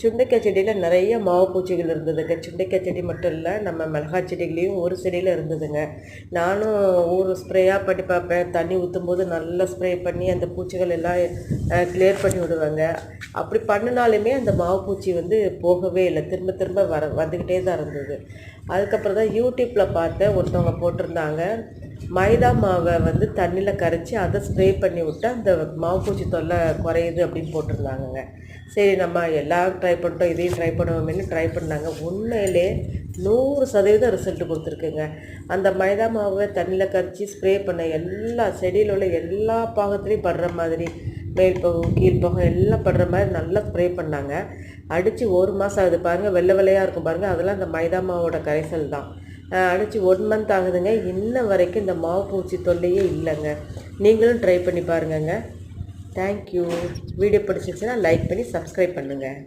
சுண்டைக்காய் செடியில் நிறைய மாவு பூச்சிகள் இருந்ததுங்க. சுண்டைக்காய் செடி மட்டும் இல்லை நம்ம மிளகாய் செடிகளையும் ஒரு செடியில் இருந்ததுங்க. நானும் ஒரு ஸ்ப்ரேயாக பண்ணி பார்ப்பேன். தண்ணி ஊற்றும் போது நல்லா ஸ்ப்ரே பண்ணி அந்த பூச்சிகள் எல்லாம் கிளியர் பண்ணி விடுவாங்க. அப்படி பண்ணினாலுமே அந்த மாவு பூச்சி வந்து போகவே இல்லை. திரும்ப திரும்ப வர வந்துக்கிட்டே தான் இருந்தது. அதுக்கப்புறம் தான் யூடியூப்பில் பார்த்தேன் ஒருத்தவங்க போட்டிருந்தாங்க. மைதா மாவை வந்து தண்ணியில் கரைச்சி அதை ஸ்ப்ரே பண்ணி விட்டா அந்த மாவு பூச்சி தொல்லை குறையுது அப்படின்னு போட்டிருந்தாங்கங்க. சரி நம்ம எல்லாம் ட்ரை பண்ணிட்டோம் இதையும் ட்ரை பண்ணுவோமேனு ட்ரை பண்ணாங்க. உண்மையிலே நூறு சதவீதம் ரிசல்ட் கொடுத்துருக்குங்க. அந்த மைதா மாவை தண்ணியில் கரைச்சி ஸ்ப்ரே பண்ண எல்லா செடியில் உள்ள எல்லா பாகத்துலேயும் படுற மாதிரி மேல் பகம் கீழ் பகம் எல்லாம் படுற மாதிரி நல்லா ஸ்ப்ரே பண்ணாங்க. அடித்து ஒரு மாதம் ஆகுது பாருங்கள் வெள்ளை வெள்ளையாக இருக்கும் பாருங்கள் அதெல்லாம் அந்த மைதா மாவோட கரைசல் தான். அடித்து ஒன் மந்த் ஆகுதுங்க. இன்ன வரைக்கும் இந்த மாவு பூச்சி தொல்லையே இல்லைங்க. நீங்களும் ட்ரை பண்ணி பாருங்கங்க. தேங்க்யூ வீடியோ பிடிச்சிருச்சுன்னா லைக் பண்ணி சப்ஸ்கிரைப் பண்ணுங்கள்